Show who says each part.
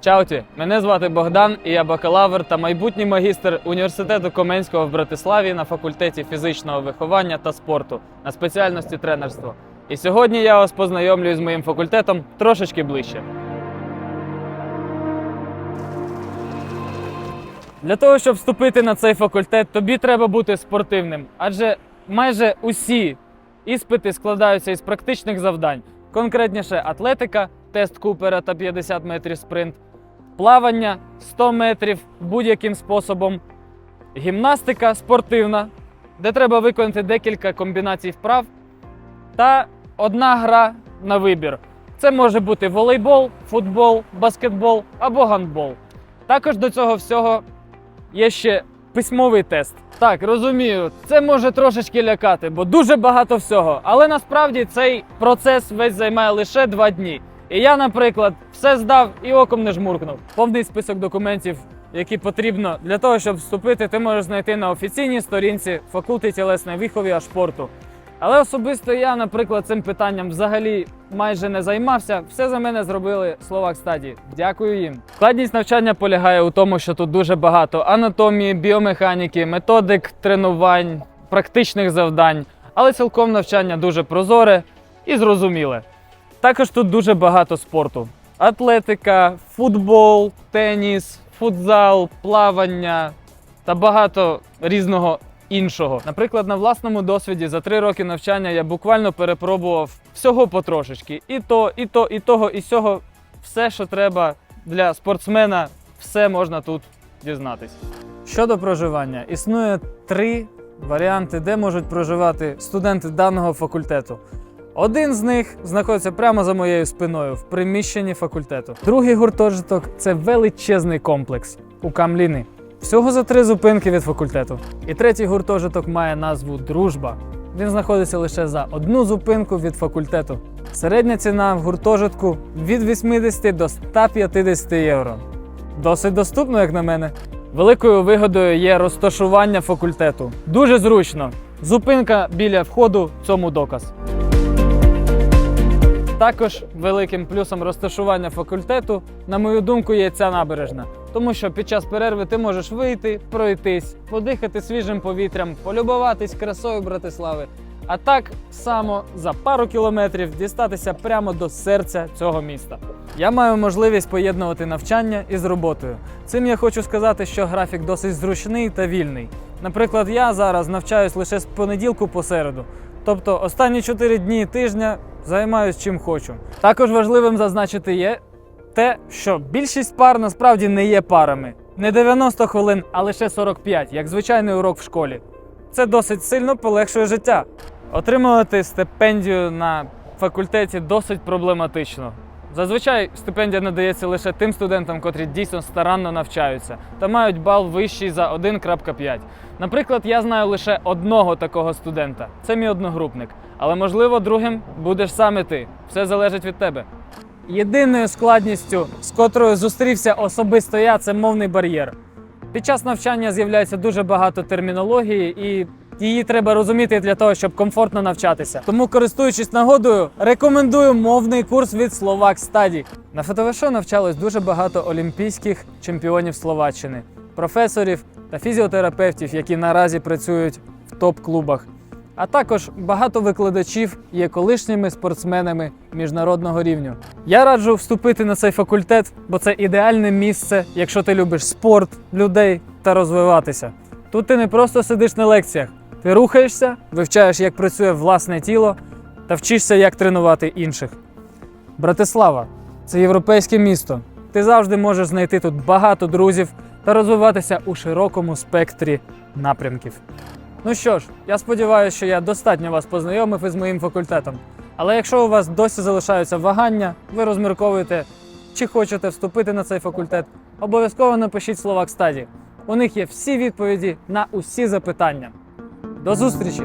Speaker 1: Чауті, мене звати Богдан, і я бакалавр та майбутній магістр університету Коменського в Братиславі на факультеті фізичного виховання та спорту на спеціальності тренерство. І сьогодні я вас познайомлюю з моїм факультетом трошечки ближче. Для того, щоб вступити на цей факультет, тобі треба бути спортивним, адже майже усі іспити складаються із практичних завдань. Конкретніше атлетика, тест Купера та 50 метрів спринт, плавання 100 метрів будь-яким способом, гімнастика спортивна, де треба виконати декілька комбінацій вправ, та одна гра на вибір. Це може бути волейбол, футбол, баскетбол або гандбол. Також до цього всього є ще письмовий тест. Так, розумію, це може трошечки лякати, бо дуже багато всього. Але насправді цей процес весь займає лише два дні. І я, наприклад, все здав і оком не жмуркнув. Повний список документів, які потрібно для того, щоб вступити, ти можеш знайти на офіційній сторінці факульти тілесної вихові та спорту. Але особисто я, наприклад, цим питанням взагалі майже не займався. Все за мене зробили Словак Стаді. Дякую їм. Складність навчання полягає у тому, що тут дуже багато анатомії, біомеханіки, методик тренувань, практичних завдань, але цілком навчання дуже прозоре і зрозуміле. Також тут дуже багато спорту: атлетика, футбол, теніс, футзал, плавання та багато різного іншого. Наприклад, на власному досвіді за три роки навчання я буквально перепробував всього потрошечки. І то, і то, і того, і сього. Все, що треба для спортсмена, все можна тут дізнатись. Щодо проживання, існує три варіанти, де можуть проживати студенти даного факультету. Один з них знаходиться прямо за моєю спиною в приміщенні факультету. Другий гуртожиток це величезний комплекс у Камліни. Всього за три зупинки від факультету. І третій гуртожиток має назву Дружба. Він знаходиться лише за одну зупинку від факультету. Середня ціна в гуртожитку від 80 до 150 євро. Досить доступно, як на мене. Великою вигодою є розташування факультету. Дуже зручно. Зупинка біля входу цьому доказ. Також великим плюсом розташування факультету, на мою думку, є ця набережна. Тому що під час перерви ти можеш вийти, пройтись, подихати свіжим повітрям, полюбуватись красою Братислави. А так само за пару кілометрів дістатися прямо до серця цього міста. Я маю можливість поєднувати навчання із роботою. Цим я хочу сказати, що графік досить зручний та вільний. Наприклад, я зараз навчаюсь лише з понеділку по середу. Тобто останні 4 дні тижня займаюсь чим хочу. Також важливим зазначити є те, що більшість пар насправді не є парами. Не 90 хвилин, а лише 45, як звичайний урок в школі. Це досить сильно полегшує життя. Отримувати стипендію на факультеті досить проблематично. Зазвичай стипендія надається лише тим студентам, котрі дійсно старанно навчаються та мають бал вищий за 1.5. Наприклад, я знаю лише одного такого студента. Це мій одногрупник. Але можливо, другим будеш саме ти. Все залежить від тебе. Єдиною складністю, з котрою зустрівся особисто я, це мовний бар'єр. Під час навчання з'являється дуже багато термінології, і її треба розуміти для того, щоб комфортно навчатися. Тому, користуючись нагодою, рекомендую мовний курс від Словак Стаді. На ФТВШ навчалось дуже багато олімпійських чемпіонів Словаччини, професорів та фізіотерапевтів, які наразі працюють в топ-клубах. А також багато викладачів є колишніми спортсменами міжнародного рівню. Я раджу вступити на цей факультет, бо це ідеальне місце, якщо ти любиш спорт, людей та розвиватися. Тут ти не просто сидиш на лекціях, ти рухаєшся, вивчаєш, як працює власне тіло та вчишся, як тренувати інших. Братислава це європейське місто. Ти завжди можеш знайти тут багато друзів та розвиватися у широкому спектрі напрямків. Ну що ж, я сподіваюся, що я достатньо вас познайомив із моїм факультетом. Але якщо у вас досі залишаються вагання, ви розмірковуєте, чи хочете вступити на цей факультет, обов'язково напишіть Словак Стаді. У них є всі відповіді на усі запитання. До зустрічі!